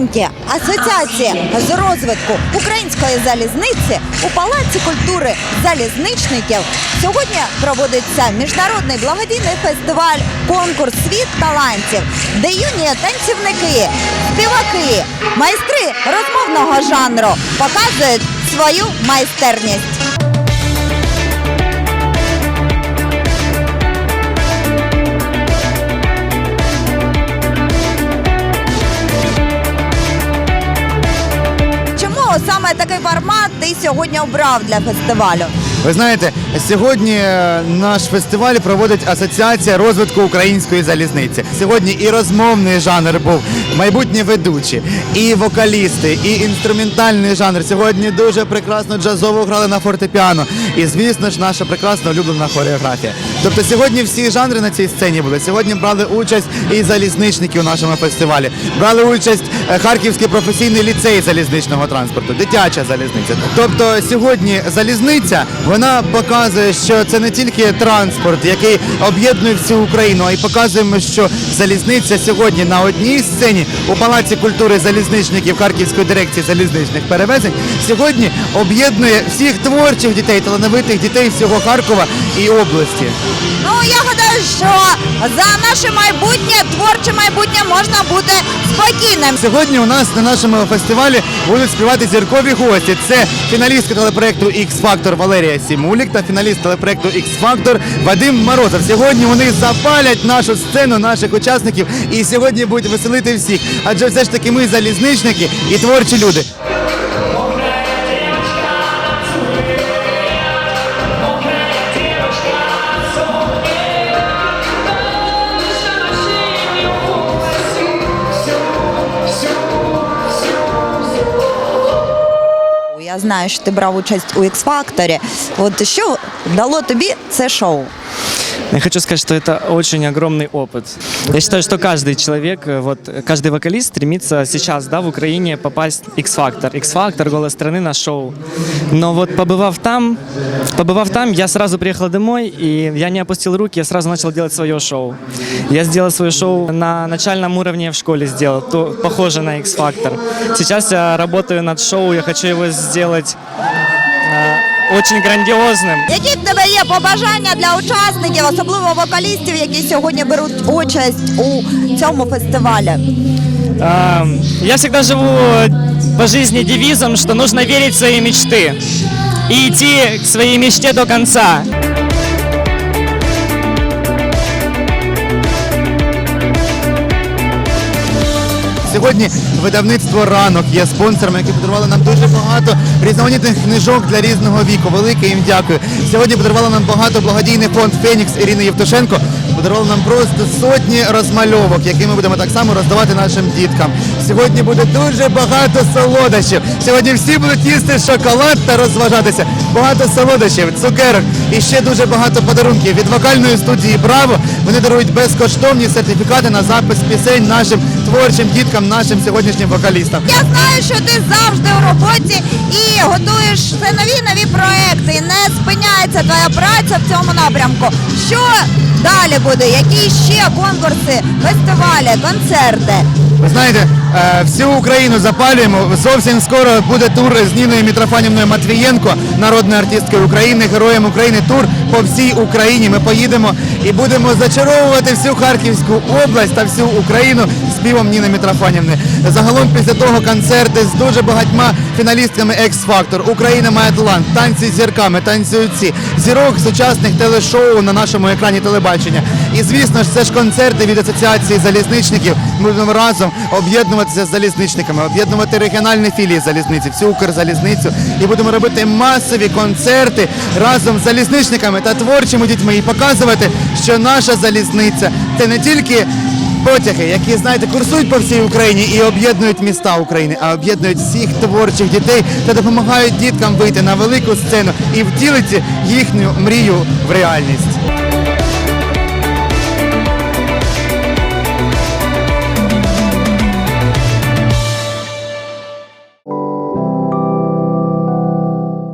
підтримки Асоціації з розвитку української залізниці у Палаці культури залізничників сьогодні проводиться міжнародний благодійний фестиваль конкурс Світ талантів, де юні танцівники, співаки, майстри розмовного жанру показують свою майстерність. Ти сьогодні обрав для фестивалю? Ви знаєте, сьогодні е, наш фестиваль проводить Асоціація розвитку української залізниці. Сьогодні і розмовний жанр був, майбутні ведучі, і вокалісти, і інструментальний жанр. Сьогодні дуже прекрасно джазово грали на фортепіано. І звісно ж, наша прекрасна улюблена хореографія. Тобто сьогодні всі жанри на цій сцені були. Сьогодні брали участь і залізничники у нашому фестивалі. Брали участь е, Харківський професійний ліцей залізничного транспорту, дитяча залізниця. Тобто сьогодні залізниця вона показує, що це не тільки транспорт, який об'єднує всю Україну, а й показуємо, що залізниця сьогодні на одній сцені у Палаці культури залізничників Харківської дирекції залізничних перевезень сьогодні об'єднує всіх творчих дітей, талановитих дітей всього Харкова і області. Ну я гадаю, що за наше майбутнє, творче майбутнє можна бути спокійним. Сьогодні у нас на нашому фестивалі будуть співати зіркові гості. Це фіналістка телепроекту Factor Валерія Сімулік та фіналіст телепроекту Factor Вадим Морозов. Сьогодні вони запалять нашу сцену, наших учасників, і сьогодні будуть веселити всіх. Адже все ж таки ми залізничники і творчі люди. Я знаю, що ти брав участь у X-Factor. От що дало тобі це шоу? Я хочу сказать, что это очень огромный опыт. Я считаю, что каждый человек, э, вот каждый вокалист стремится сейчас, да, в Украине попасть X-Factor. X-Factor, голос страны на шоу. Но вот побывав там, побывав там, я сразу приехал домой, и я не опустил руки, я сразу начал делать свое шоу. Я сделал свое шоу на начальном уровне в школе сделал, то похоже на X-Factor. Сейчас я работаю над шоу, я хочу его сделать э, очень грандиозным. Які в тебе є побажання для учасників, особливо вокалістів, які сьогодні беруть участь у цьому фестивалі? А, Я всегда живу по жизни девизом, что нужно верить в свои мечты и идти к своей мечте до конца. Сьогодні видавництво ранок є спонсорами, які подарували нам дуже багато різноманітних книжок для різного віку. Велике їм дякую. Сьогодні подарували нам багато благодійний фонд Фенікс Ірини Євтушенко. Подарували нам просто сотні розмальовок, які ми будемо так само роздавати нашим діткам. Сьогодні буде дуже багато солодощів. Сьогодні всі будуть їсти шоколад та розважатися. Багато солодощів, цукерок і ще дуже багато подарунків від вокальної студії Браво. Вони дарують безкоштовні сертифікати на запис пісень нашим творчим діткам, нашим сьогоднішнім вокалістам. Я знаю, що ти завжди у роботі і готуєш нові нові проекти. Не спиняється твоя праця в цьому напрямку. Що далі буде? Які ще конкурси, фестивалі, концерти? Ви знаєте, е, всю Україну запалюємо. Зовсім скоро буде тур з Ніною Мітрофанівною Матвієнко, народною артисткою України, героєм України. Тур по всій Україні. Ми поїдемо і будемо зачаровувати всю Харківську область та всю Україну співом Ніни Мітрофанівни. Загалом після того концерти з дуже багатьма фіналістками X-Factor. Україна має талант, танці з зірками, танцюють зірок сучасних телешоу на нашому екрані телебачення. І звісно ж, це ж концерти від асоціації залізничників. Ми будемо разом об'єднуватися з залізничниками, об'єднувати регіональні філії залізниці, всю Укрзалізницю, і будемо робити масові концерти разом з залізничниками та творчими дітьми і показувати, що наша залізниця це не тільки потяги, які знаєте, курсують по всій Україні і об'єднують міста України, а об'єднують всіх творчих дітей та допомагають діткам вийти на велику сцену і втілити їхню мрію в реальність.